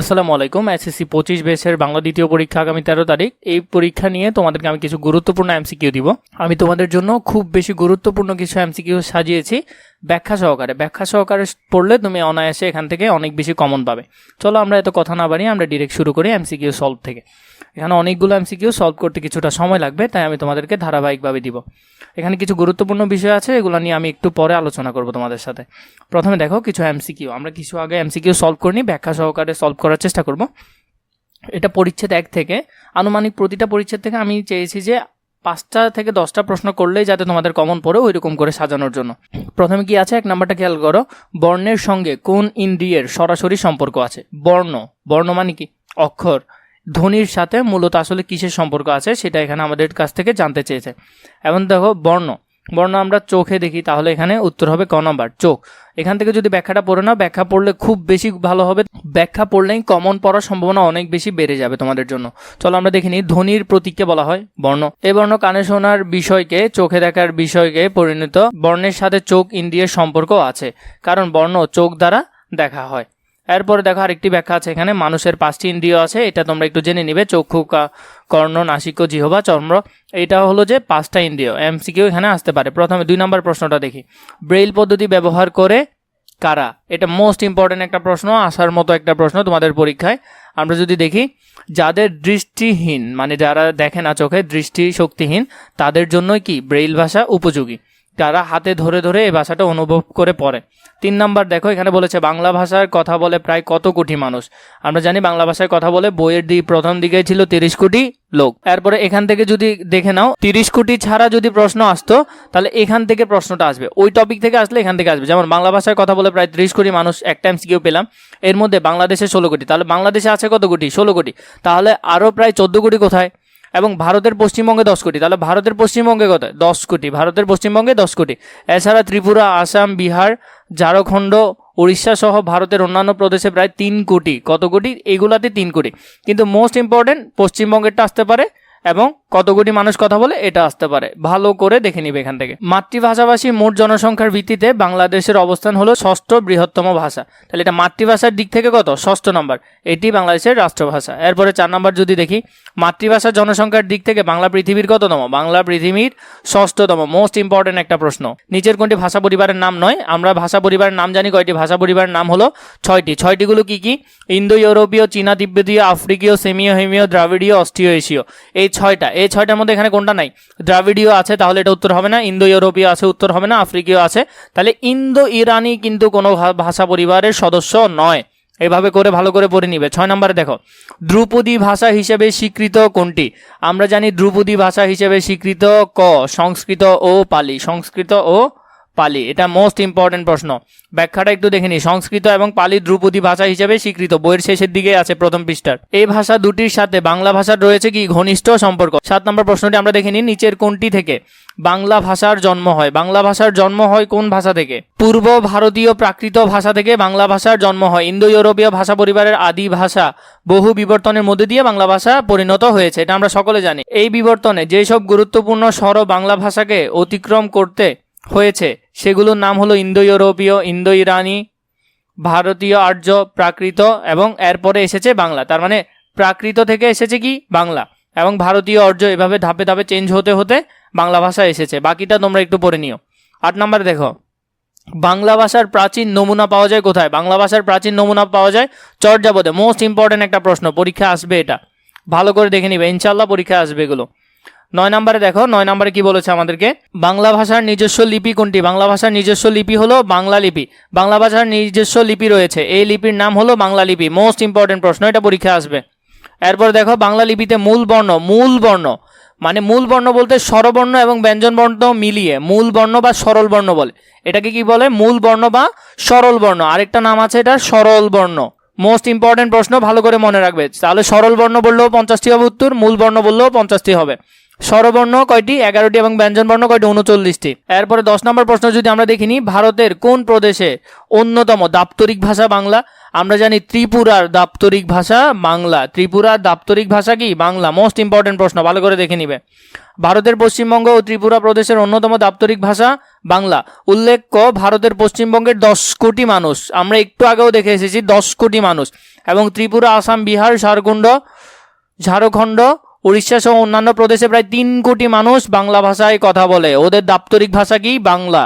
আসসালামু আলাইকুম এসএসসি পঁচিশ বেসের বাংলা দ্বিতীয় পরীক্ষা আগামী তেরো তারিখ। এই পরীক্ষা নিয়ে তোমাদেরকে আমি কিছু গুরুত্বপূর্ণ এমসিকিউ দিব। আমি তোমাদের জন্য খুব বেশি গুরুত্বপূর্ণ কিছু এমসিকিউ সাজিয়েছি ব্যাখ্যা সহকারে। ব্যাখ্যা সহকারে পড়লে তুমি অনায়াসে এখান থেকে অনেক বেশি কমন পাবে। চলো আমরা এত কথা না বাড়িয়ে আমরা ডিরেক্ট শুরু করি এমসিকিউ সলভ থেকে। এখানে অনেকগুলো এমসিকিউ সলভ করতে কিছুটা সময় লাগবে, তাই আমি তোমাদেরকে ধারাবাহিকভাবে দিব। এখানে কিছু গুরুত্বপূর্ণ বিষয় আছে, এগুলো নিয়ে আমি একটু পরে আলোচনা করব তোমাদের সাথে। প্রথমে দেখো, কিছু এমসিকিউ আমরা কিছু আগে এমসিকিউ সলভ করিনি, ব্যাখ্যা সহকারে সলভ করার চেষ্টা করব। এটা পরিচ্ছেদ এক থেকে, আনুমানিক প্রতিটা পরিচ্ছেদ থেকে আমি চেয়েছি যে পাঁচটা থেকে দশটা প্রশ্ন করলেই যাতে তোমাদের কমন পড়ে ওই রকম করে সাজানোর জন্য। প্রথমে কি আছে? এক নাম্বারটা খেয়াল করো, বর্ণের সঙ্গে কোন ইন্দ্রিয়ের সরাসরি সম্পর্ক আছে? বর্ণ। বর্ণ মানে কি? অক্ষর। ধ্বনির সাথে মূলত আসলে কিসের সম্পর্ক আছে সেটা এখানে আমাদের কাছ থেকে জানতে চেয়েছে। এবং দেখো বর্ণ। বর্ণ আমরা চোখে দেখি, তাহলে এখানে উত্তর হবে ক নম্বর, চোখ। এখান থেকে যদি ব্যাখ্যাটা পড়ে নাও, ব্যাখ্যা পড়লে খুব বেশি ভালো হবে। ব্যাখ্যা পড়লেই কমন পড়ার সম্ভাবনা অনেক বেশি বেড়ে যাবে তোমাদের জন্য। চলো আমরা দেখে নিই ধ্বনির প্রতীককে বলা হয় বর্ণ। এই বর্ণ কানে শোনার বিষয়কে, চোখে দেখার বিষয়কে পরিণত বর্ণের সাথে চোখ ইন্দ্রিয়ের সম্পর্ক আছে। কারণ বর্ণ চোখ দ্বারা দেখা হয়। এরপরে দেখো আরেকটি ব্যাখ্যা আছে এখানে। মানুষের পাঁচটি ইন্দ্রিয় আছে, এটা তোমরা একটু জেনে নিবে। চক্ষু কর্ণ, নাসিক, জিহবা চর্ম এটা হলো যে পাঁচটা ইন্দ্রিয়। এমসিকিউ এখানে আসতে পারে। প্রথমে দুই নম্বর প্রশ্নটা দেখি। ব্রেইল পদ্ধতি ব্যবহার করে কারা? এটা মোস্ট ইম্পর্টেন্ট একটা প্রশ্ন, আসার মতো একটা প্রশ্ন তোমাদের পরীক্ষায়। আমরা যদি দেখি, যাদের দৃষ্টিহীন মানে যারা দেখে না চোখে দৃষ্টি শক্তিহীন তাদের জন্যই কি? ব্রেইল ভাষা উপযোগী। তারা হাতে ধরে ধরে এই ভাষাটা অনুভব করে পড়ে। তিন নাম্বার দেখো, এখানে বলেছে, বাংলা ভাষার কথা বলে প্রায় কত কোটি মানুষ। আমরা জানি বাংলা ভাষায় কথা বলে বইয়ের দিক প্রথম দিকে ছিল তিরিশ কোটি লোক। এরপরে এখান থেকে যদি দেখে নাও, তিরিশ কোটি ছাড়া যদি প্রশ্ন আসতো, তাহলে এখান থেকে প্রশ্নটা আসবে। ওই টপিক থেকে আসলে এখান থেকে আসবে। যেমন বাংলা ভাষায় কথা বলে প্রায় তিরিশ কোটি মানুষ এক টাইমস সিকিউ পেলাম, এর মধ্যে বাংলাদেশে ষোলো কোটি। তাহলে বাংলাদেশে আছে কত কোটি? ষোলো কোটি। তাহলে আরও প্রায় চোদ্দ কোটি কোথায়? এবং ভারতের পশ্চিমবঙ্গে দশ কোটি। তাহলে ভারতের পশ্চিমবঙ্গে কত? দশ কোটি। ভারতের পশ্চিমবঙ্গে দশ কোটি। এছাড়া ত্রিপুরা, আসাম, বিহার, ঝাড়খণ্ড, উড়িষ্যা সহ ভারতের অন্যান্য প্রদেশে প্রায় তিন কোটি। কত কোটি? এগুলাতে তিন কোটি। কিন্তু মোস্ট ইম্পর্টেন্ট পশ্চিমবঙ্গেরটা আসতে পারে এবং কত কোটি মানুষ কথা বলে এটা আসতে পারে। ভালো করে দেখে নিবে এখান থেকে। মাতৃভাষাভাষী মোট জনসংখ্যার ভিত্তিতে বাংলাদেশের অবস্থান হলো ষষ্ঠ বৃহত্তম ভাষা। তাহলে এটা মাতৃভাষার দিক থেকে কত? ষষ্ঠ নম্বর। এটি বাংলাদেশের রাষ্ট্রভাষা। এরপরে চার নম্বর যদি দেখি, মাতৃভাষার জনসংখ্যার দিক থেকে বাংলা পৃথিবীর কততম? বাংলা পৃথিবীর ষষ্ঠতম। মোস্ট ইম্পর্টেন্ট একটা প্রশ্ন। নিচের কোনটি ভাষা পরিবারের নাম নয়? আমরা ভাষা পরিবারের নাম জানি, কয়টি? ভাষা পরিবারের নাম হলো ছয়টি। ছয়টিগুলো কি কি? ইন্দো ইউরোপীয় চীনা তিব্বতীয় আফ্রিকীয় সেমিও হেমিও দ্রাবিড়ীয় অস্ট্রিয় এশীয় এই ছয়টা, এই ছয়টার মধ্যে এখানে কোনটা নাই? দ্রাবিড়ীয় আছে, তাহলে এটা উত্তর হবে না। ইন্দো ইউরোপীয় আছে, উত্তর হবে না। আফ্রিকীয় আছে। তাহলে ইন্দো ইরানি কিন্তু কোনো ভাষা পরিবারের সদস্য নয়। এভাবে করে ভালো করে পড়ে নিবে। ছয় নম্বরে দেখো। ধ্রুপদী ভাষা হিসেবে স্বীকৃত কোনটি? আমরা জানি ধ্রুপদী ভাষা হিসেবে স্বীকৃত ক, সংস্কৃত ও পালি। সংস্কৃত ও পালি? এটা মোস্ট ইম্পর্টেন্ট প্রশ্ন। ব্যাখ্যাটা একটু দেখে নিই। সংস্কৃত এবং পালি ধ্রুপদী ভাষা হিসেবে স্বীকৃত। বইয়ের শেষের দিকে আছে প্রথম পৃষ্ঠার। এই ভাষা দুটির সাথে বাংলা ভাষার রয়েছে কি? ঘনিষ্ঠ সম্পর্ক। সাত নম্বর প্রশ্নটি আমরা দেখে নিই নিচের কোনটি থেকে? বাংলা ভাষার জন্ম হয়। বাংলা ভাষার জন্ম হয় কোন ভাষা থেকে? পূর্ব ভারতীয় প্রাকৃত ভাষা থেকে বাংলা ভাষার জন্ম হয়। ইন্দো ইউরোপীয় ভাষা পরিবারের আদি ভাষা বহু বিবর্তনের মধ্যে দিয়ে বাংলা ভাষা পরিণত হয়েছে। এটা আমরা সকলে জানি। এই বিবর্তনে যেসব গুরুত্বপূর্ণ স্বর বাংলা ভাষাকে অতিক্রম করতে হয়েছে। সেগুলোর নাম হলো ইন্দো ইউরোপীয় ইন্দো ইরানি ভারতীয় আর্য, প্রাকৃত এবং এরপরে এসেছে বাংলা। তার মানে প্রাকৃত থেকে এসেছে কি? বাংলা। এবং ভারতীয় অর্য এভাবে ধাপে ধাপে চেঞ্জ হতে হতে বাংলা ভাষা এসেছে। বাকিটা তোমরা একটু পড়ে নিও। আট নম্বরে দেখো। বাংলা ভাষার প্রাচীন নমুনা পাওয়া যায় কোথায়? বাংলা ভাষার প্রাচীন নমুনা পাওয়া যায় চর্যাপদে মোস্ট ইম্পর্টেন্ট একটা প্রশ্ন, পরীক্ষা আসবে এটা। ভালো করে দেখে নিবে। ইনশাল্লাহ পরীক্ষা আসবে এগুলো। নয় নম্বরে দেখো, নয় নম্বরে কি বলেছে আমাদেরকে? বাংলা ভাষার নিজস্ব লিপি কোনটি? বাংলা ভাষার নিজস্ব লিপি হলো বাংলা লিপি। বাংলা ভাষার নিজস্ব লিপি রয়েছে। এই লিপির নাম হলো বাংলা লিপি। মোস্ট ইম্পর্টেন্ট প্রশ্ন, এটা পরীক্ষা আসবে। এরপর দেখো, বাংলা লিপিতে মূল বর্ণ মূল বর্ণ। মানে মূল বর্ণ বলতে স্বরবর্ণ এবং ব্যঞ্জন বর্ণ মিলিয়ে, মূল বর্ণ বা সরল বর্ণ বলে। এটাকে কি বলে? মূল বর্ণ বা সরল বর্ণ। আরেকটা নাম আছে এটা সরল বর্ণ। মোস্ট ইম্পর্টেন্ট প্রশ্ন, ভালো করে মনে রাখবে। তাহলে সরল বর্ণ বললেও পঞ্চাশটি হবে উত্তর, মূল বর্ণ বললেও পঞ্চাশটি হবে। স্বরবর্ণ কয়টি? এগারোটি এবং ব্যঞ্জন বর্ণ কয়টি? উনচল্লিশটি। এরপরে দশ নম্বর প্রশ্ন যদি আমরা দেখিনি ভারতের কোন প্রদেশে অন্যতম দাপ্তরিক ভাষা বাংলা? আমরা জানি ত্রিপুরার দাপ্তরিক ভাষা বাংলা। ত্রিপুরার দাপ্তরিক ভাষা কি? বাংলা। মোস্ট ইম্পর্টেন্ট প্রশ্ন, ভালো করে দেখে নিবে। ভারতের পশ্চিমবঙ্গ ও ত্রিপুরা প্রদেশের অন্যতম দাপ্তরিক ভাষা বাংলা। উল্লেখ্য ভারতের পশ্চিমবঙ্গের দশ কোটি মানুষ। আমরা একটু আগেও দেখে এসেছি, দশ কোটি মানুষ। এবং ত্রিপুরা, আসাম, বিহার, ঝাড়খণ্ড ঝাড়খণ্ড উড়িষ্যা সহ অন্যান্য প্রদেশে প্রায় তিন কোটি মানুষ বাংলা ভাষায় কথা বলে। ওদের দাপ্তরিক ভাষা কি? বাংলা।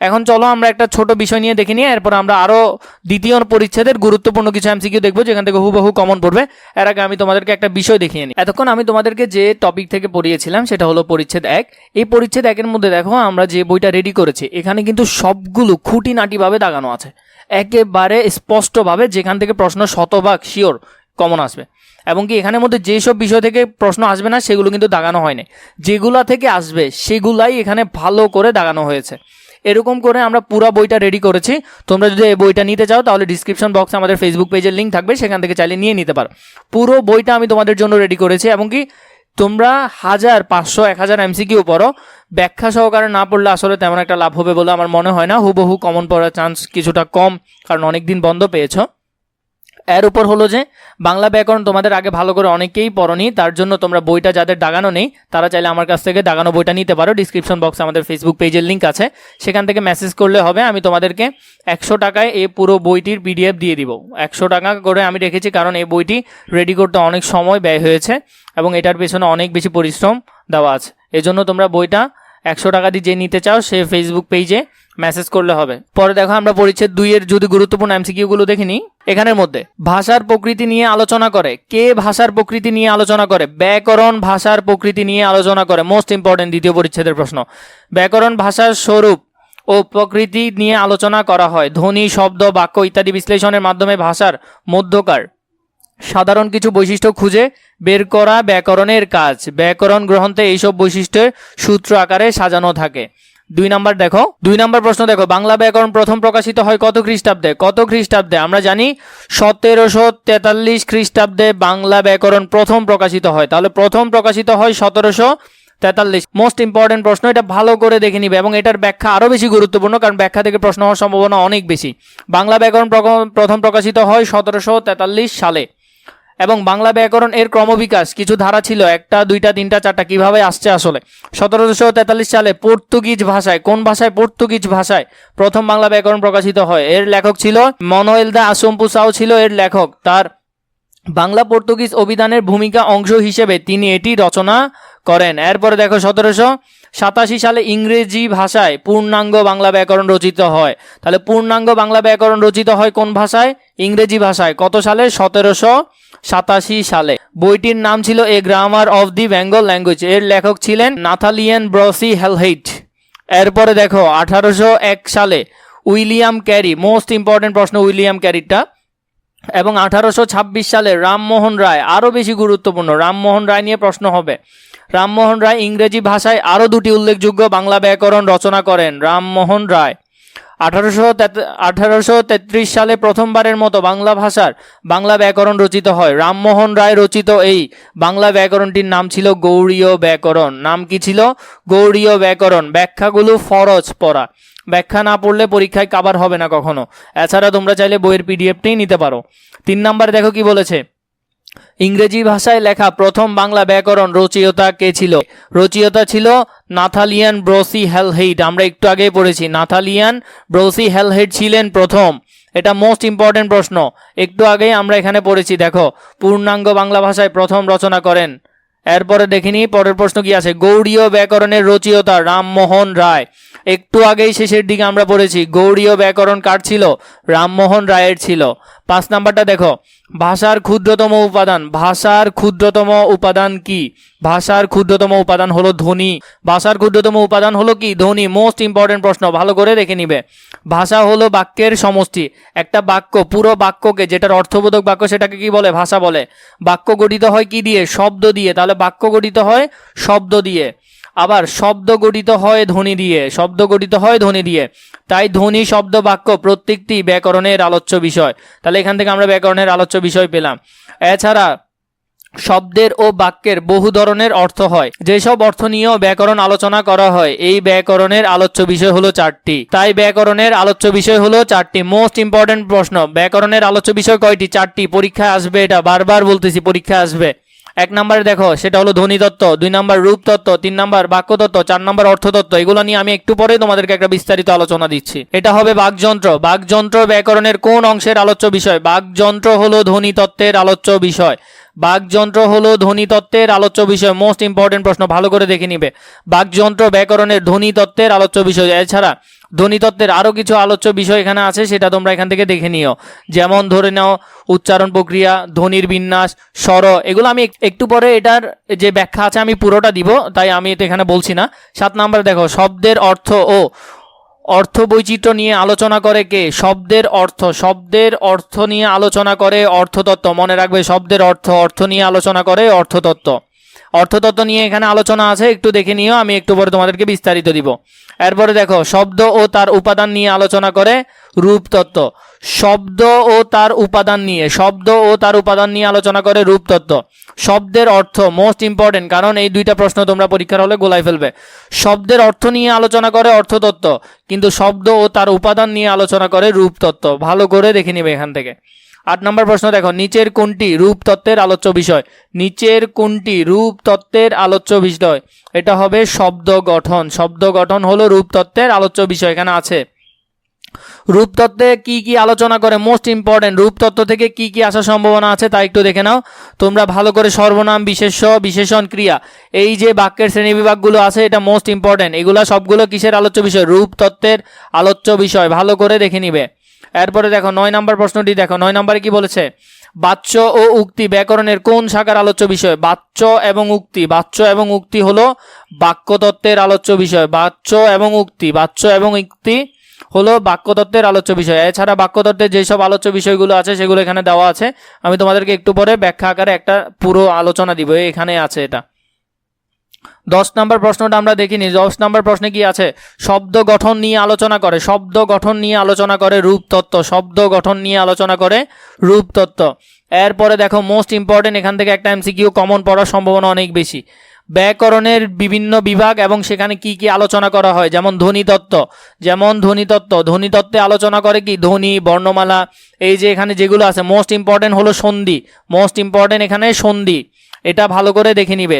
এখন চলো আমরা একটা ছোট বিষয় নিয়ে দেখে নিই এরপর আমরা আরও দ্বিতীয় পরিচ্ছেদের গুরুত্বপূর্ণ কিছু এমসিকিউ দেখব, যেখান থেকে হুবহু কমন পড়বে। এর আগে আমি তোমাদেরকে একটা বিষয় দেখিয়ে নিই। এতক্ষণ আমি তোমাদেরকে যে টপিক থেকে পড়িয়েছিলাম, সেটা হলো পরিচ্ছেদ এক। এই পরিচ্ছেদ একের মধ্যে দেখো, আমরা যে বইটা রেডি করেছি, এখানে কিন্তু সবগুলো খুঁটিনাটিভাবে দাগানো আছে। একেবারে স্পষ্টভাবে যেখান থেকে প্রশ্ন শতভাগ শিওর কমন আসবে। এবং কি এখানের মধ্যে যেসব বিষয় থেকে প্রশ্ন আসবে না, সেগুলো কিন্তু দাগানো হয়নি। যেগুলা থেকে আসবে, সেগুলাই এখানে ভালো করে দাগানো হয়েছে। এরকম করে আমরা পুরো বইটা রেডি করেছি। তোমরা যদি এই বইটা নিতে চাও, তাহলে ডিসক্রিপশন বক্সে আমাদের ফেসবুক পেজের লিঙ্ক থাকবে, সেখান থেকে চাইলে নিয়ে নিতে পারো। পুরো বইটা আমি তোমাদের জন্য রেডি করেছি এবং কি তোমরা হাজার পাঁচশো, এক হাজার এমসিকিউ পড়ো। ব্যাখ্যা সহকারে না পড়লে আসলে তেমন একটা লাভ হবে বলে আমার মনে হয় না। হুবহু কমন পড়ার চান্স কিছুটা কম, কারণ অনেক দিন বন্ধ পেয়েছ। এর উপর হলো যে, বাংলা ব্যাকরণ তোমাদের আগে ভালো করে অনেকেই পড়নি, তার জন্য তোমরা বইটা যাদের দাগানো নেই, তারা চাইলে আমার কাছ থেকে দাগানো বইটা নিতে পারো। ডিসক্রিপশন বক্সে আমাদের ফেসবুক পেজের লিঙ্ক আছে। সেখান থেকে মেসেজ করলে হবে, আমি তোমাদেরকে একশো টাকায় এই পুরো বইটির পিডিএফ দিয়ে দিব। একশো টাকা করে আমি রেখেছি কারণ এই বইটি রেডি করতে অনেক সময় ব্যয় হয়েছে এবং এটার পেছনে অনেক বেশি পরিশ্রম দেওয়া আছে। এজন্য তোমরা বইটা একশো টাকা দিয়ে যে নিতে চাও, সে ফেসবুক পেজে মেসেজ করলে হবে। পরে দেখো আমরা পরিচ্ছেদ দুইয়ের যদি গুরুত্বপূর্ণ এমসিকিউ গুলো দেখিনি এখানের মধ্যে, ভাষার প্রকৃতি নিয়ে আলোচনা করে। কে ভাষার প্রকৃতি নিয়ে আলোচনা করে? ব্যাকরণ ভাষার প্রকৃতি নিয়ে আলোচনা করে। মোস্ট ইম্পর্টেন্ট দ্বিতীয় পরিচ্ছেদের প্রশ্ন। ব্যাকরণ ভাষার স্বরূপ ও প্রকৃতি নিয়ে আলোচনা করা হয়। ধ্বনি, শব্দ, বাক্য ইত্যাদি বিশ্লেষণের মাধ্যমে ভাষার মধ্যকার। সাধারণ কিছু বৈশিষ্ট্য খুঁজে বের করা ব্যাকরণের কাজ। ব্যাকরণ গ্রন্থে এইসব বৈশিষ্ট্যের সূত্র আকারে সাজানো থাকে। দুই নাম্বার দেখো, দুই নাম্বার প্রশ্ন দেখো, বাংলা ব্যাকরণ প্রথম প্রকাশিত হয় কত খ্রিস্টাব্দে? কত খ্রিস্টাব্দে? আমরা জানি সতেরোশো তেতাল্লিশ খ্রিস্টাব্দে বাংলা ব্যাকরণ প্রথম প্রকাশিত হয়। তাহলে প্রথম প্রকাশিত হয় সতেরোশো তেতাল্লিশ। মোস্ট ইম্পর্টেন্ট প্রশ্ন, এটা ভালো করে দেখে নিবে এবং এটার ব্যাখ্যা আরও বেশি গুরুত্বপূর্ণ, কারণ ব্যাখ্যা থেকে প্রশ্ন হওয়ার সম্ভাবনা অনেক বেশি। বাংলা ব্যাকরণ প্রথম প্রকাশিত হয় সতেরোশো তেতাল্লিশ সালে। এবং বাংলা ব্যাকরণ এর ক্রমবিকাশ, কিছু ধারা ছিল, একটা, দুইটা, তিনটা, চারটা, কীভাবে আসছে আসলে? সতেরোশো তেতাল্লিশ সালে পর্তুগিজ ভাষায়, কোন ভাষায় পর্তুগিজ ভাষায় প্রথম বাংলা ব্যাকরণ প্রকাশিত হয়? এর লেখক ছিল মনোয়েল দা আসম্পু সাও ছিল এর লেখক। তার বাংলা পর্তুগিজ অভিধানের ভূমিকা অংশ হিসেবে তিনি এটি রচনা করেন। এরপরে দেখো সতেরোশো সাতাশি সালে ইংরেজি ভাষায় পূর্ণাঙ্গ বাংলা ব্যাকরণ রচিত হয়। তাহলে পূর্ণাঙ্গ বাংলা ব্যাকরণ রচিত হয় কোন ভাষায়? ইংরেজি ভাষায়। কত সালে? সতেরোশো সাতাশি সালে। বইটির নাম ছিল a grammar of the Bengal language. এর লেখক ছিলেন নাথালিয়ান ব্রসি হেলহেইট। এরপরে দেখো আঠারোশো এক সালে উইলিয়াম ক্যারি। মোস্ট ইম্পর্টেন্ট প্রশ্ন উইলিয়াম ক্যারিটা এবং আঠারোশো ছাব্বিশ সালে রামমোহন রায়। আরও বেশি গুরুত্বপূর্ণ, রামমোহন রায় নিয়ে প্রশ্ন হবে। রামমোহন রায় ইংরেজি ভাষায় আরও দুটি উল্লেখযোগ্য বাংলা ব্যাকরণ রচনা করেন। রামমোহন রায়, আঠারোশো আঠারোশো তেত্রিশ সালে প্রথমবারের মতো বাংলা ভাষার বাংলা ব্যাকরণ রচিত হয়। রামমোহন রায় রচিত এই বাংলা ব্যাকরণটির নাম ছিল গৌড়ীয় ব্যাকরণ। নাম কি ছিল? গৌড়ীয় ব্যাকরণ। ব্যাখ্যাগুলো ফরজ পড়া। ব্যাখ্যা না পড়লে পরীক্ষায় কাবার হবে না কখনো। এছাড়া তোমরা চাইলে বইয়ের পিডিএফটি নিতে পারো। তিন নাম্বার দেখো কি বলেছে। ইংরেজি ভাষায় লেখা প্রথম বাংলা ব্যাকরণ রচয়িতা কে ছিল? রচয়িতা ছিল নাথালিয়ান ব্রসি হেলহেইড আমরা একটু আগেই পড়েছি, নাথালিয়ান ব্রসি হেলহেইড ছিলেন প্রথম। এটা মোস্ট ইম্পর্টেন্ট প্রশ্ন। একটু আগেই আমরা এখানে পড়েছি, দেখো, পূর্ণাঙ্গ বাংলা ভাষায় প্রথম রচনা করেন। এরপরে দেখিনি, পরের প্রশ্ন কি আছে? গৌড়ীয় ব্যাকরণের রচয়িতা রামমোহন রায়। একটু আগেই শেষের দিকে আমরা পড়েছি গৌড়ীয় ব্যাকরণ কার ছিল? রামমোহন রায়ের ছিল। পাঁচ নাম্বারটা দেখো, ভাষার ক্ষুদ্রতম উপাদান। ভাষার ক্ষুদ্রতম উপাদান কি? ভাষার ক্ষুদ্রতম উপাদান হলো ধ্বনি। ভাষার ক্ষুদ্রতম উপাদান হলো কি? ধ্বনি মোস্ট ইম্পর্টেন্ট প্রশ্ন, ভালো করে দেখে নিবে। ভাষা হলো বাক্যের সমষ্টি। একটা বাক্য, পুরো বাক্যকে, যেটার অর্থবোধক বাক্য সেটাকে কি বলে? ভাষা বলে। বাক্য গঠিত হয় কি দিয়ে? শব্দ দিয়ে। তাহলে বাক্য গঠিত হয় শব্দ দিয়ে। আবার শব্দ গঠিত হয় ধ্বনি দিয়ে, শব্দ গঠিত হয় ধ্বনি দিয়ে। তাই ধ্বনি, শব্দ, বাক্য প্রত্যেকটি ব্যাকরণের আলোচ্য বিষয়। তাহলে এখান থেকে আমরা ব্যাকরণের আলোচ্য বিষয় পেলাম। এছাড়া শব্দের ও বাক্যের বহু ধরনের অর্থ হয়। যেসব অর্থ নিয়েও ব্যাকরণ আলোচনা করা হয়, এই ব্যাকরণের আলোচ্য বিষয় হলো চারটি। তাই ব্যাকরণের আলোচ্য বিষয় হলো চারটি। মোস্ট ইম্পর্টেন্ট প্রশ্ন, ব্যাকরণের আলোচ্য বিষয় কয়টি? চারটি। পরীক্ষা আসবে এটা, বারবার বলতেছি পরীক্ষা আসবে। এক নম্বরে দেখো, সেটা হলো ধ্বনি তত্ত্ব, দুই নাম্বার রূপ তত্ত্ব, তিন নাম্বার বাক্য তত্ত্ব, চার নাম্বার অর্থ তত্ত্ব, এগুলো নিয়ে আমি একটু পরে তোমাদেরকে একটা বিস্তারিত আলোচনা দিচ্ছি। এটা হবে বাকযন্ত্র। বাকযন্ত্র ব্যাকরণের কোন অংশের আলোচ্য বিষয়? বাকযন্ত্র হলো ধ্বনি তত্ত্বের আলোচ্য বিষয়। বাকযন্ত্র হলো ধ্বনি তত্ত্বের আলোচ্য বিষয়। মোস্ট ইম্পর্টেন্ট প্রশ্ন, ভালো করে দেখে নিবে। বাকযন্ত্র ব্যাকরণের ধ্বনি তত্ত্বের আলোচ্য বিষয়। এছাড়া ধ্বনিতত্ত্বের আরও কিছু আলোচ্য বিষয় এখানে আছে, সেটা তোমরা এখান থেকে দেখে নিও। যেমন ধরে নাও, উচ্চারণ প্রক্রিয়া, ধ্বনির বিন্যাস, স্বর, এগুলো আমি এক- একটু পরে এটার যে ব্যাখ্যা আছে আমি পুরোটা দিব, তাই আমি এটা এখানে বলছি না। সাত নাম্বার দেখো, শব্দের অর্থ ও। অর্থ বৈচিত্র্য নিয়ে আলোচনা করে কে? শব্দের অর্থ। শব্দের অর্থ নিয়ে আলোচনা করে অর্থতত্ত্ব। মনে রাখবে, শব্দের অর্থ অর্থ নিয়ে আলোচনা করে অর্থতত্ত্ব। অর্থতত্ত্ব নিয়ে এখানে আলোচনা আছে, একটু দেখে নিও, আমি একটু পরে তোমাদেরকে বিস্তারিত দিব। এরপরে দেখো, শব্দ ও তার উপাদান নিয়ে আলোচনা করে রূপতত্ত্ব। শব্দ ও তার উপাদান নিয়ে, শব্দ ও তার উপাদান নিয়ে আলোচনা করে রূপতত্ত্ব। শব্দের অর্থ মোস্ট ইম্পর্টেন্ট কারণ এই দুইটা প্রশ্ন তোমরা পরীক্ষার হলে গোলাই ফেলবে। শব্দের অর্থ নিয়ে আলোচনা করে অর্থতত্ত্ব, কিন্তু শব্দ ও তার উপাদান নিয়ে আলোচনা করে রূপতত্ত্ব। ভালো করে দেখে নিবে এখান থেকে। আট নম্বর প্রশ্ন, দেখো, নিচের কোনটি রূপতত্ত্বের আলোচ্য বিষয়? নিচের কোনটি রূপতত্ত্বের আলোচ্য বিষয়? এটা হবে শব্দ গঠন। শব্দ গঠন হলো রূপতত্ত্বের আলোচ্য বিষয়, এখানে আছে। রূপতত্ত্বে কি কি আলোচনা করে? মোস্ট ইম্পর্টেন্ট রূপতত্ত্ব থেকে কি কি আসার সম্ভাবনা আছে তা একটু দেখে নাও। তোমরা ভালো করে সর্বনাম, বিশেষ্য, বিশেষণ, ক্রিয়া, এই যে বাক্যের শ্রেণীবিভাগগুলো আছে, এটা মোস্ট ইম্পর্টেন্ট এগুলো সবগুলো কিসের আলোচ্য বিষয়? রূপতত্ত্বের আলোচ্য বিষয়। ভালো করে দেখে নিবে। এরপরে দেখো নয় নম্বর প্রশ্নটি, দেখো নয় নম্বরে কি বলেছে? বাচ্য ও উক্তি ব্যাকরণের কোন শাখার আলোচ্য বিষয়? বাচ্য এবং উক্তি। বাচ্য এবং উক্তি হলো বাক্যতত্ত্বের আলোচ্য বিষয়। বাচ্য এবং উক্তি। বাচ্য এবং উক্তি হলো বাক্যতত্ত্বের আলোচ্য বিষয়। এছাড়া বাক্যতত্ত্বের যেসব আলোচ্য বিষয়গুলো আছে, সেগুলো এখানে দেওয়া আছে। আমি তোমাদেরকে একটু পরে ব্যাখ্যা আকারে একটা পুরো আলোচনা দিব। এখানে আছে এটা। দশ নম্বর প্রশ্নটা আমরা দেখিনি। দশ নম্বর প্রশ্নে কি আছে? শব্দ গঠন নিয়ে আলোচনা করে। শব্দ গঠন নিয়ে আলোচনা করে রূপতত্ত্ব শব্দ গঠন নিয়ে আলোচনা করে রূপতত্ত্ব এরপরে দেখো মোস্ট ইম্পর্টেন্ট এখান থেকে একটা এমসিকিউ কমন পড়ার সম্ভাবনা অনেক বেশি। ব্যাকরণের বিভিন্ন বিভাগ এবং সেখানে কি কি আলোচনা করা হয়? যেমন ধ্বনিতত্ত্ব যেমন ধ্বনিতত্ত্ব ধ্বনিতত্ত্বে আলোচনা করে কি? ধ্বনি, বর্ণমালা, এই যে এখানে যেগুলো আছে মোস্ট ইম্পর্টেন্ট হলো সন্ধি। মোস্ট ইম্পর্টেন্ট এখানে সন্ধি। এটা ভালো করে দেখে নিবে।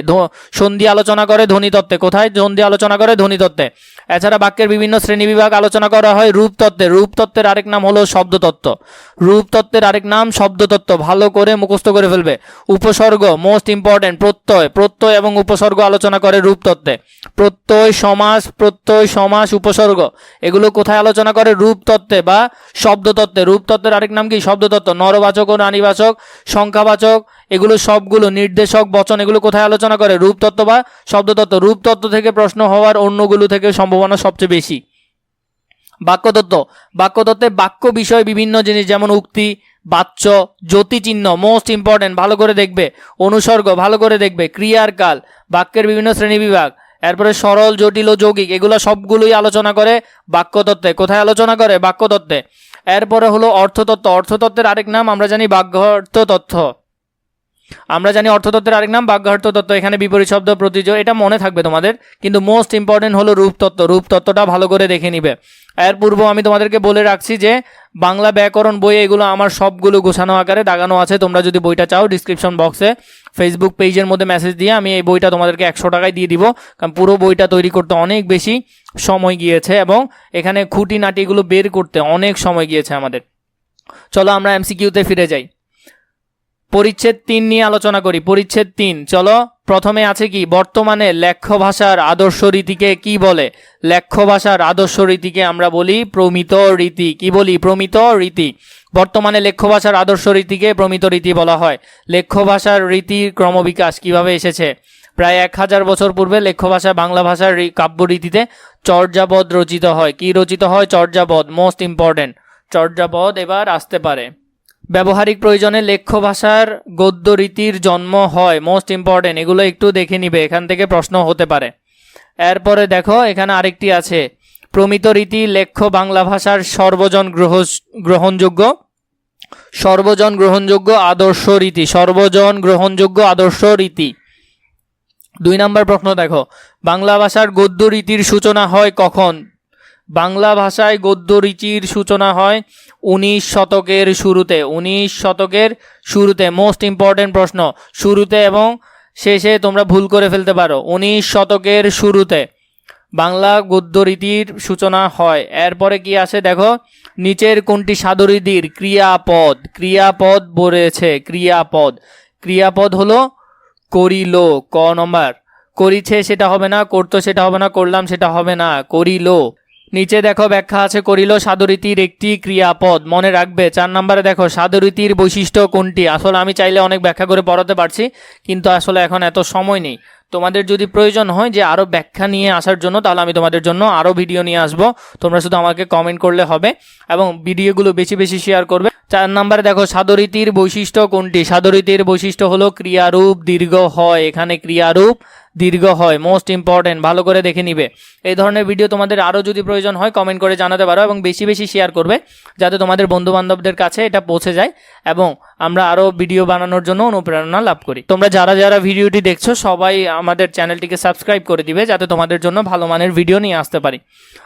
সন্ধি আলোচনা করে ধ্বনিতত্ত্বে কোথায়? সন্ধি আলোচনা করে ধ্বনিতত্ত্বে এছাড়া বাক্যের বিভিন্ন শ্রেণীবিভাগ আলোচনা করা হয় রূপতত্ত্বে। রূপতত্ত্বের আরেক নাম হলো শব্দতত্ত্ব। রূপতত্ত্বের আরেক নাম শব্দতত্ত্ব। ভালো করে মুখস্থ করে ফেলবে। উপসর্গ মোস্ট ইম্পর্টেন্ট প্রত্যয়। প্রত্যয় এবং উপসর্গ আলোচনা করে রূপতত্ত্বে। প্রত্যয়, সমাস প্রত্যয়, সমাস, উপসর্গ। এগুলো কোথায় আলোচনা করে? রূপতত্ত্বে বা শব্দতত্ত্বে। রূপতত্ত্বের আরেক নাম কি? শব্দতত্ত্ব। নরবাচক ও নারীবাচক, সংখ্যাবাচক, এগুলো সবগুলো নির্দেশক, বচন, এগুলো কোথায় আলোচনা করে? রূপতত্ত্ব বা শব্দতত্ত্ব। রূপতত্ত্ব থেকে প্রশ্ন হওয়ার অন্যগুলো থেকে সম্ভাবনা সবচেয়ে বেশি। বাক্যতত্ত্ব। বাক্যতত্ত্বে বাক্য বিষয় বিভিন্ন জিনিস, যেমন উক্তি, বাচ্য, জ্যোতিচিহ্ন মোস্ট ইম্পর্টেন্ট ভালো করে দেখবে। অনুসর্গ, ভালো করে দেখবে। ক্রিয়ার কাল বাক্যের বিভিন্ন শ্রেণীবিভাগ এরপরে সরল, জটিল ও যৌগিক, এগুলো সবগুলোই আলোচনা করে বাক্যতত্ত্বে। কোথায় আলোচনা করে? বাক্যতত্ত্বে। এরপরে হলো অর্থতত্ত্ব। অর্থতত্ত্বের আরেক নাম আমরা জানি বাগ্যার্থ তথ্য আমরা জানি অর্থতত্ত্বের আরেক নাম বাগ্যার্থ তত্ত্ব। এখানে বিপরীত শব্দ, প্রতিজ, এটা মনে থাকবে তোমাদের। কিন্তু মোস্ট ইম্পর্টেন্ট হলো রূপতত্ত্ব রূপতত্ত্বটা ভালো করে দেখে নিবে। এর পূর্ব আমি তোমাদেরকে বলে রাখছি যে, বাংলা ব্যাকরণ বই এগুলো আমার সবগুলো গোছানো আকারে দাগানো আছে। তোমরা যদি বইটা চাও ডিসক্রিপশন বক্সে ফেসবুক পেজের মধ্যে মেসেজ দিয়ে আমি এই বইটা তোমাদেরকে একশো টাকায় দিয়ে দিব। কারণ পুরো বইটা তৈরি করতে অনেক বেশি সময় গিয়েছে এবং এখানে খুঁটিনাটিগুলো বের করতে অনেক সময় গিয়েছে আমাদের। চলো আমরা এমসিকিউতে ফিরে যাই। পরিচ্ছেদ তিন নিয়ে আলোচনা করি। পরিচ্ছেদ তিন, চলো। প্রথমে আছে কি? বর্তমানে লেখ্য ভাষার আদর্শ রীতিকে কি বলে? লেখ্য ভাষার আদর্শ রীতিকে আমরা বলি প্রমিত রীতি। কি বলি? প্রমিত রীতি। বর্তমানে লেখ্য ভাষার আদর্শ রীতিকে প্রমিত রীতি বলা হয়। লেখ্য ভাষার রীতির ক্রমবিকাশ কীভাবে এসেছে? প্রায় এক হাজার বছর পূর্বে লেখ্য ভাষা বাংলা ভাষার রী- কাব্য রীতিতে চর্যাপদ রচিত হয়। কি রচিত হয়? চর্যাপদ মোস্ট ইম্পর্টেন্ট চর্যাপদ এবার আসতে পারে। ব্যবহারিক প্রয়োজনে লেখ্য ভাষার গদ্য রীতির জন্ম হয় মোস্ট ইম্পর্টেন্ট এগুলো একটু দেখে নিবে, এখান থেকে প্রশ্ন হতে পারে। এরপরে দেখো, এখানে আরেকটি আছে। প্রমিত রীতি লেখ্য বাংলা ভাষার সর্বজন গ্রহ গ্রহণযোগ্য। সর্বজন গ্রহণযোগ্য আদর্শ রীতি, সর্বজন গ্রহণযোগ্য আদর্শ রীতি। দুই নম্বর প্রশ্ন দেখো, বাংলা ভাষার গদ্য রীতির সূচনা হয় কখন? বাংলা ভাষায় গদ্য রীতির সূচনা হয় উনিশ শতকের শুরুতে, উনিশ শতকের শুরুতে মোস্ট ইম্পর্টেন্ট প্রশ্ন, শুরুতে এবং শেষে তোমরা ভুল করে ফেলতে পারো, উনিশ শতকের শুরুতে। বাংলা গদ্য রীতির সূচনা হয়, এরপরে কি আসে দেখো, নিচের কোনটি সাদরীদির ক্রিয়াপদ ক্রিয়াপদ বলেছে, ক্রিয়াপদ ক্রিয়াপদ হলো করিল, ক নম্বর, করিছে সেটা হবে না, করতো সেটা হবে না, করলাম সেটা হবে না, করিল। নিচে দেখো ব্যাখ্যা আছে, করিল সাদরীতির একটি ক্রিয়াপদ। মনে রাখবে, চার নম্বরে দেখো সাদরীতির বৈশিষ্ট্য কোনটি? আসলে আমি চাইলে অনেক ব্যাখ্যা করে পড়াতে পারছি, কিন্তু আসলে এখন এত সময় নেই। তোমাদের যদি প্রয়োজন হয় যে আরও ব্যাখ্যা নিয়ে আসার জন্য, তাহলে আমি তোমাদের জন্য আরও ভিডিও নিয়ে আসব। তোমরা শুধু আমাকে কমেন্ট করলে হবে এবং ভিডিওগুলো বেশি বেশি শেয়ার করবে। চার নম্বরে দেখো, সাদরীতির বৈশিষ্ট্য কোনটি? সাদরীতির বৈশিষ্ট্য হলো ক্রিয়ারূপ, দীর্ঘ হয়। এখানে ক্রিয়ারূপ, দীর্ঘ হয়। মোস্ট ইম্পর্টেন্ট ভালো করে দেখে নিবে। এই ধরনের ভিডিও তোমাদের আরও যদি প্রয়োজন হয় কমেন্ট করে জানাতে পারো এবং বেশি বেশি শেয়ার করবে, যাতে তোমাদের বন্ধু বান্ধবদের কাছে এটা পৌঁছে যায় এবং আমরা আরও ভিডিও বানানোর জন্য অনুপ্রেরণা লাভ করি। তোমরা যারা যারা ভিডিওটি দেখছ, সবাই আমাদের চ্যানেলটিকে সাবস্ক্রাইব করে দিবে যাতে তোমাদের জন্য ভালো মানের ভিডিও নিয়ে আসতে পারি।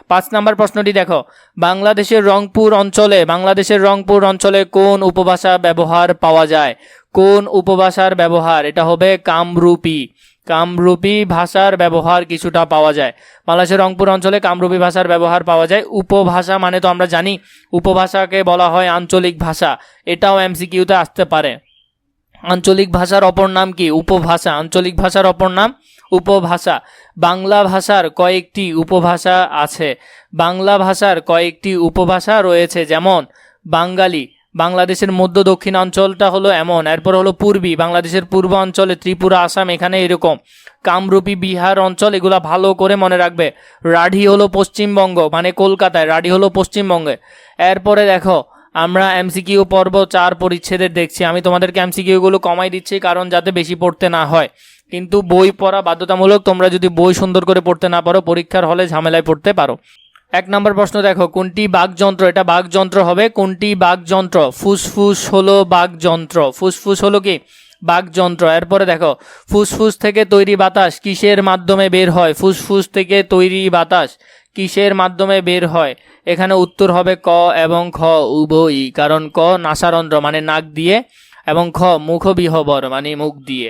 পাঁচ নাম্বার প্রশ্নটি দেখো, বাংলাদেশের রংপুর অঞ্চলে, বাংলাদেশের রংপুর অঞ্চলে কোন উপভাষা ব্যবহার পাওয়া যায়? কোন উপভাষার ব্যবহার? এটা হবে কামরূপী। কামরূপী ভাষার ব্যবহার কিছুটা পাওয়া যায়। বাংলাদেশের রংপুর অঞ্চলে কামরূপী ভাষার ব্যবহার পাওয়া যায়। উপভাষা মানে তো আমরা জানি, উপভাষাকে বলা হয় আঞ্চলিক ভাষা। এটাও এমসিকিউতে আসতে পারে। আঞ্চলিক ভাষার অপর নাম কি? উপভাষা। আঞ্চলিক ভাষার অপর নাম উপভাষা। বাংলা ভাষার কয়েকটি উপভাষা আছে। বাংলা ভাষার কয়েকটি উপভাষা রয়েছে, যেমন বাঙালি বাংলাদেশের মধ্য দক্ষিণ অঞ্চলটা হলো এমন, এরপর হলো পূর্বী, বাংলাদেশের পূর্ব অঞ্চলে ত্রিপুরা, আসাম, এখানে এরকম। কামরূপী, বিহার অঞ্চল, এগুলো ভালো করে মনে রাখবে। রাঢ়ি হলো পশ্চিমবঙ্গ মানে কলকাতায়, রাঢ়ি হলো পশ্চিমবঙ্গে। এরপরে দেখো, আমরা এমসিকিউ পর্ব চার পরিচ্ছেদের দেখছি। আমি তোমাদেরকে এমসিকিউগুলো কমাই দিচ্ছি, কারণ যাতে বেশি পড়তে না হয়। কিন্তু বই পড়া বাধ্যতামূলক, তোমরা যদি বই সুন্দর করে পড়তে না পারো, পরীক্ষার হলে ঝামেলায় পড়তে পারো। এক নম্বর প্রশ্ন দেখো, কোনটি বাকযন্ত্র? এটা বাকযন্ত্র হবে কোনটি বাকযন্ত্র? ফুসফুস হলো বাকযন্ত্র। ফুসফুস হলো কি? বাকযন্ত্র। এরপরে দেখো, ফুসফুস থেকে তৈরি বাতাস কিসের মাধ্যমে বের হয়? ফুসফুস থেকে তৈরি বাতাস কিসের মাধ্যমে বের হয়? এখানে উত্তর হবে ক এবং খ উভয়ই, কারণ ক নাসারন্ধ্র মানে নাক দিয়ে, এবং খ মুখবিহবর মানে মুখ দিয়ে।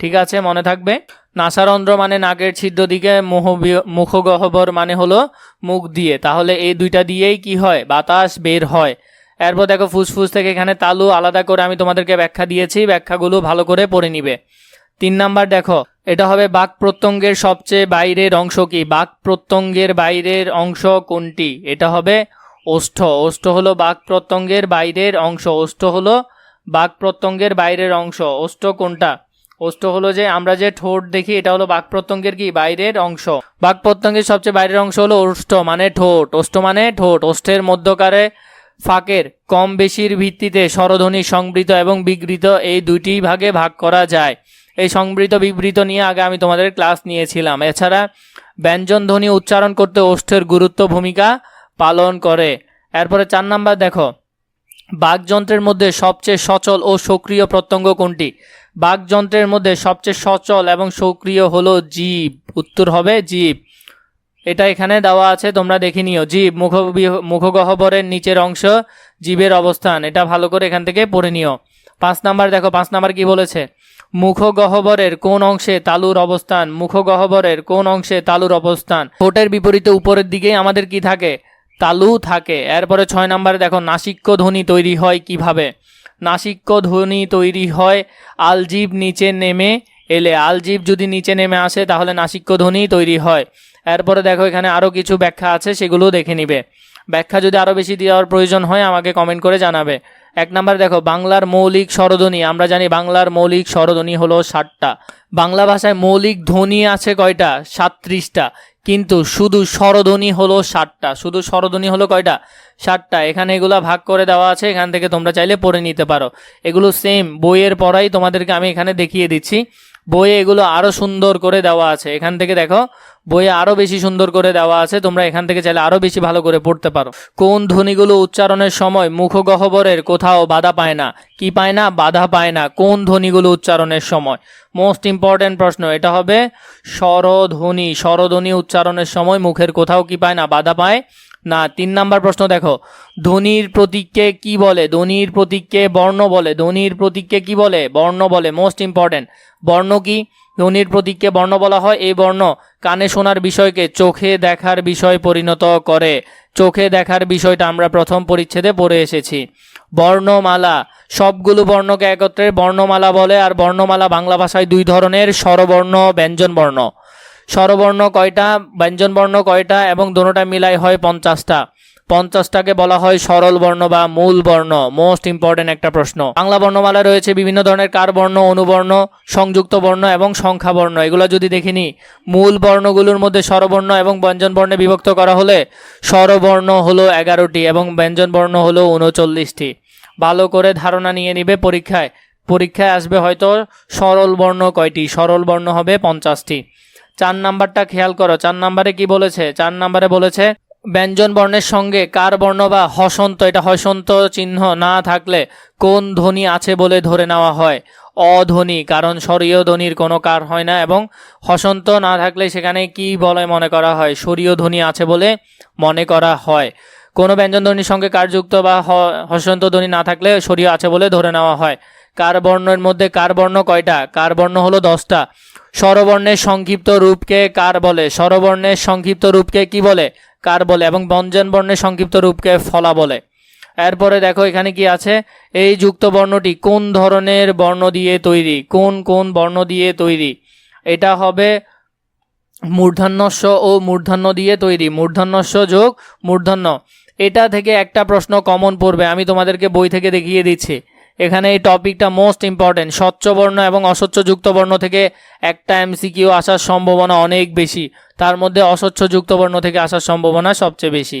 ঠিক আছে, মনে থাকবে। নাসারন্ধ্র মানে নাকের ছিদ্র দিকে মুহবি- মুখগহ্বর মানে হলো মুখ দিয়ে। তাহলে এই দুইটা দিয়েই কি হয়? বাতাস বের হয়। এরপর দেখো ফুসফুস থেকে এখানে তালু আলাদা করে আমি তোমাদেরকে ব্যাখ্যা দিয়েছি। ব্যাখ্যাগুলো ভালো করে পড়ে নিবে। তিন নাম্বার দেখো, এটা হবে বাক প্রত্যঙ্গের সবচেয়ে বাইরের অংশ কি? বাক প্রত্যঙ্গের বাইরের অংশ কোনটি? এটা হবে ওষ্ঠ। ওষ্ঠ হলো বাক প্রত্যঙ্গের বাইরের অংশ। ওষ্ঠ হলো বাক প্রত্যঙ্গের বাইরের অংশ। ওষ্ঠ কোনটা? ওষ্ঠ হলো যে, আমরা যে ঠোঁট দেখি, এটা হলো বাক প্রত্যঙ্গের কি? বাইরের অংশ। বাক প্রত্যঙ্গের সবচেয়ে বাইরের অংশ হলো ওষ্ঠ মানে ঠোঁট। ওষ্ঠ মানে ঠোঁট। ওষ্ঠের মধ্যকারে ফাঁকের কম বেশির ভিত্তিতে স্বরধ্বনি সংবৃত এবং বিগৃত এই দুইটি ভাগে ভাগ করা যায়। এই সংবৃত বিবৃত নিয়ে আগে আমি তোমাদের ক্লাস নিয়েছিলাম। এছাড়া ব্যঞ্জন ধ্বনি উচ্চারণ করতে ওষ্ঠের গুরুত্ব ভূমিকা পালন করে। এরপরে চার নাম্বার দেখো। বাকযন্ত্রের মধ্যে সবচেয়ে সচল ও সক্রিয় প্রত্যঙ্গ কোনটি? বাকযন্ত্রের মধ্যে সবচেয়ে সচল এবং সক্রিয় হলো জীব। উত্তর হবে জীব। এটা এখানে দেওয়া আছে, তোমরা দেখে নিও। জীব মুখ মুখগহ্বরের নিচের অংশ, জীবের অবস্থান। এটা ভালো করে এখান থেকে পড়ে নিও। পাঁচ নাম্বার দেখো, পাঁচ নাম্বার কি বলেছে? মুখগহ্বরের কোন অংশে তালুর অবস্থান? মুখগহ্বরের কোন অংশে তালুর অবস্থান? ঠোঁটের বিপরীতে উপরের দিকেই আমাদের কি থাকে? তালু থাকে। এরপরে ছয় নম্বরে দেখো, নাসিক্য ধ্বনি তৈরি হয় কীভাবে? নাসিক্য ধ্বনি তৈরি হয় আলজিভ নিচে নেমে এলে আলজিভ যদি নিচে নেমে আসে তাহলে নাসিক্য ধ্বনি তৈরি হয়। এরপরে দেখো এখানে আরও কিছু ব্যাখ্যা আছে সেগুলো দেখে নিবে। ব্যাখ্যা যদি আরও বেশি দেওয়ার প্রয়োজন হয়, আমাকে কমেন্ট করে জানাবে। এক নাম্বার দেখো, বাংলার মৌলিক স্বরধ্বনি, আমরা জানি বাংলার মৌলিক স্বরধ্বনি হলো ষাটটা। বাংলা ভাষায় মৌলিক ধ্বনি আছে কয়টা? সাতত্রিশটা। কিন্তু শুধু স্বরধ্বনি হলো ষাটটা শুধু স্বরধ্বনি হলো কয়টা? ষাটটা এখানে এগুলা ভাগ করে দেওয়া আছে, এখান থেকে তোমরা চাইলে পড়ে নিতে পারো। এগুলো সেম বইয়ের পড়াই তোমাদেরকে আমি এখানে দেখিয়ে দিচ্ছি। বইয়ে এগুলো আরও সুন্দর করে দেওয়া আছে। এখান থেকে দেখো বইয়ে আরও বেশি সুন্দর করে দেওয়া আছে। তোমরা এখান থেকে চাইলে আরও বেশি ভালো করে পড়তে পারো। কোন ধ্বনিগুলো উচ্চারণের সময় মুখগহ্বরের কোথাও বাধা পায় না? কি পায় না? বাধা পায় না। কোন ধ্বনিগুলো উচ্চারণের সময়? মোস্ট ইম্পর্ট্যান্ট প্রশ্ন, এটা হবে স্বরধ্বনি। স্বরধ্বনি উচ্চারণের সময় মুখের কোথাও কি পায় না? বাধা পায় না। তিন নাম্বার প্রশ্ন দেখো। ধ্বনির প্রতীককে কি বলে? ধ্বনির প্রতীককে বর্ণ বলে। ধ্বনির প্রতীককে কি বলে? বর্ণ বলে। মোস্ট ইম্পর্ট্যান্ট বর্ণ কি? ধ্বনির প্রতীককে বর্ণ বলা হয়। এই বর্ণ কানে শোনার বিষয়কে চোখে দেখার বিষয় পরিণত করে। চোখে দেখার বিষয়টা আমরা প্রথম পরিচ্ছেদে পড়ে এসেছি। বর্ণমালা, সবগুলো বর্ণকে একত্রে বর্ণমালা বলে, আর বর্ণমালা বাংলা ভাষায় দুই ধরনের স্বরবর্ণ, ব্যঞ্জন বর্ণ। স্বরবর্ণ কয়টা, ব্যঞ্জন বর্ণ কয়টা, এবং দোনোটা মিলাই হয় পঞ্চাশটা। পঞ্চাশটাকে বলা হয় সরল বর্ণ বা মূল বর্ণ মোস্ট ইম্পর্টেন্ট একটা প্রশ্ন। বাংলা বর্ণমালা রয়েছে বিভিন্ন ধরনের কার বর্ণ, অনুবর্ণ, সংযুক্ত বর্ণ এবং সংখ্যা বর্ণ। এগুলো যদি দেখিনি মূল বর্ণগুলোর মধ্যে স্বরবর্ণ এবং ব্যঞ্জন বর্ণে বিভক্ত করা হলে স্বরবর্ণ হলো এগারোটি এবং ব্যঞ্জন বর্ণ হলো উনচল্লিশটি। ভালো করে ধারণা নিয়ে নিবে পরীক্ষায়। পরীক্ষায় আসবে হয়তো সরল বর্ণ কয়টি? সরল বর্ণ হবে পঞ্চাশটি। চার নাম্বারটা খেয়াল করো। চার নাম্বারে কি বলেছে? চার নাম্বারে বলেছে ব্যঞ্জন বর্ণের সঙ্গে কার বর্ণ বা হসন্ত, এটা হসন্ত চিহ্ন না থাকলে কোন ধ্বনি আছে বলে ধরে নেওয়া হয়? অধ্বনি, কারণ স্বরীয় ধ্বনির কোনো কার হয় না এবং হসন্ত না থাকলে সেখানে কি বলে মনে করা হয়? স্বরীয় ধ্বনি আছে বলে মনে করা হয়। কোনো ব্যঞ্জন ধ্বনির সঙ্গে কারযুক্ত বা হসন্ত ধ্বনি না থাকলে স্বরীয় আছে বলে ধরে নেওয়া হয়। কার বর্ণের মধ্যে কার বর্ণ কয়টা? কার বর্ণ হলো দশটা। স্বরবর্ণের সংক্ষিপ্ত রূপকে কার বলে? স্বরবর্ণের সংক্ষিপ্ত রূপকে কি বলে? কার বলে? এবং ব্যঞ্জন বর্ণের সংক্ষিপ্ত রূপকে ফলা বলে? এরপরে দেখো এখানে কি আছে? এই যুক্ত বর্ণটি কোন ধরনের বর্ণ দিয়ে তৈরি? কোন কোন বর্ণ দিয়ে তৈরি? এটা হবে মূর্ধন্যস্ব ও মূর্ধন্য দিয়ে তৈরি। মূর্ধন্যস্ব যোগ মূর্ধন্য। এটা থেকে একটা প্রশ্ন কমন পড়বে। আমি তোমাদেরকে বই থেকে দেখিয়ে দিচ্ছি। এখানে এই টপিকটা মোস্ট ইম্পর্টেন্ট স্বচ্ছ বর্ণ এবং অস্বচ্ছ যুক্ত বর্ণ থেকে একটা এমসিকিউ আসার সম্ভাবনা অনেক বেশি। তার মধ্যে অস্বচ্ছ যুক্ত বর্ণ থেকে আসার সম্ভাবনা সবচেয়ে বেশি।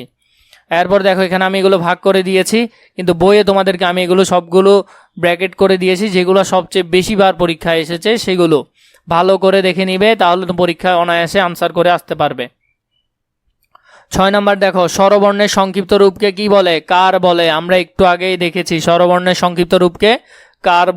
এরপর দেখো, এখানে আমি এগুলো ভাগ করে দিয়েছি, কিন্তু বইয়ে তোমাদেরকে আমি এগুলো সবগুলো ব্র্যাকেট করে দিয়েছি, যেগুলো সবচেয়ে বেশিবার পরীক্ষায় এসেছে সেগুলো। ভালো করে দেখে নিবে, তাহলে তো পরীক্ষায় অনায়াসে আনসার করে আসতে পারবে। ছয় নম্বর দেখো, স্বরবর্ণের সংক্ষিপ্ত রূপকে কি বলে? কার বলে? আমরা একটু আগেই দেখেছি, স্বরবর্ণের সংক্ষিপ্ত রূপকে কার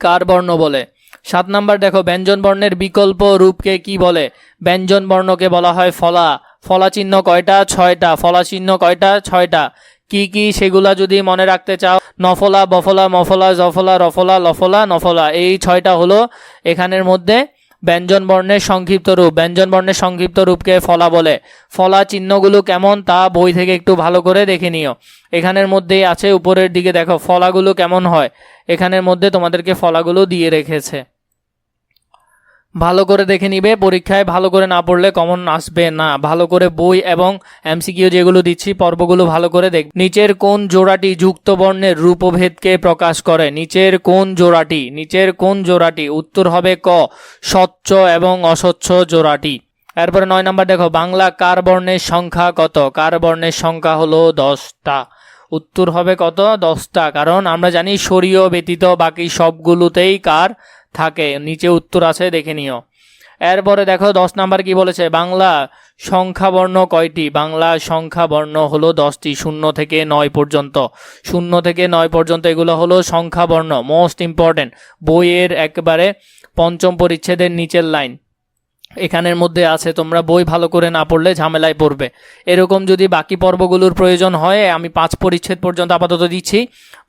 কার বর্ণ বলে। সাত নম্বর দেখো, ব্যঞ্জন বর্ণের বিকল্প রূপকে কি বলে? ব্যঞ্জন বর্ণকে বলা হয় ফলা। ফলা চিহ্ন কয়টা? ছয়টা। ফলা চিহ্ন কয়টা? ছয়টা। কি কি সেগুলা যদি মনে রাখতে চাও, নফলা, বফলা, মফলা, জফলা, রফলা, লফলা, নফলা, এই ছয়টা হলো এখানের মধ্যে ব্যঞ্জন বর্ণের সংক্ষিপ্ত রূপ। ব্যঞ্জন বর্ণের সংক্ষিপ্ত রূপকে ফলা বলে। ফলা চিহ্নগুলো কেমন তা বই থেকে একটু ভালো করে দেখে নিও। এখানের মধ্যেই আছে উপরের দিকে দেখো, ফলাগুলো কেমন হয়। এখানের মধ্যে তোমাদেরকে ফলাগুলো দিয়ে রেখেছে। ভালো করে দেখে নিবে, পরীক্ষায় ভালো করে না পড়লে কমন আসবে না। ভালো করে বই এবং এমসিকিউ যেগুলো দিচ্ছি, পর্বগুলো ভালো করে দেখ। নিচের কোন জোড়াটি যুক্ত বর্ণের রূপভেদকে প্রকাশ করে? নিচের কোন জোড়াটি? নিচের কোন জোড়াটি? উত্তর হবে ক, স্বচ্ছ এবং অস্বচ্ছ জোড়াটি। এরপরে নয় নম্বর দেখো, বাংলা কার বর্ণের সংখ্যা কত? কার বর্ণের সংখ্যা হলো দশটা। উত্তর হবে কত? দশটা। কারণ আমরা জানি সরিয় ব্যতীত বাকি সবগুলোতেই কার থাকে, নিচে উত্তর আছে, দেখে নিও। এরপরে দেখো, দশ নাম্বার কি বলেছে? বাংলা সংখ্যাবর্ণ কয়টি? বাংলা সংখ্যা বর্ণ হলো দশটি, শূন্য থেকে নয় পর্যন্ত। শূন্য থেকে নয় পর্যন্ত এগুলো হলো সংখ্যাবর্ণ মোস্ট ইম্পর্টেন্ট বইয়ের একবারে পঞ্চম পরিচ্ছেদের নিচের লাইন। এখানের মধ্যে আছে, তোমরা বই ভালো করে না পড়লে ঝামেলায় পড়বে। এরকম যদি বাকি পর্বগুলোর প্রয়োজন হয়, আমি পাঁচ পরিচ্ছেদ পর্যন্ত আপাতত দিচ্ছি।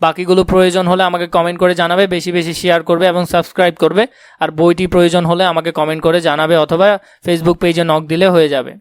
বাকিগুলো প্রয়োজন হলে আমাকে কমেন্ট করে জানাবে, বেশি বেশি শেয়ার করবে এবং সাবস্ক্রাইব করবে। আর বইটি প্রয়োজন হলে আমাকে কমেন্ট করে জানাবে অথবা ফেসবুক পেজে নক দিলে হয়ে যাবে।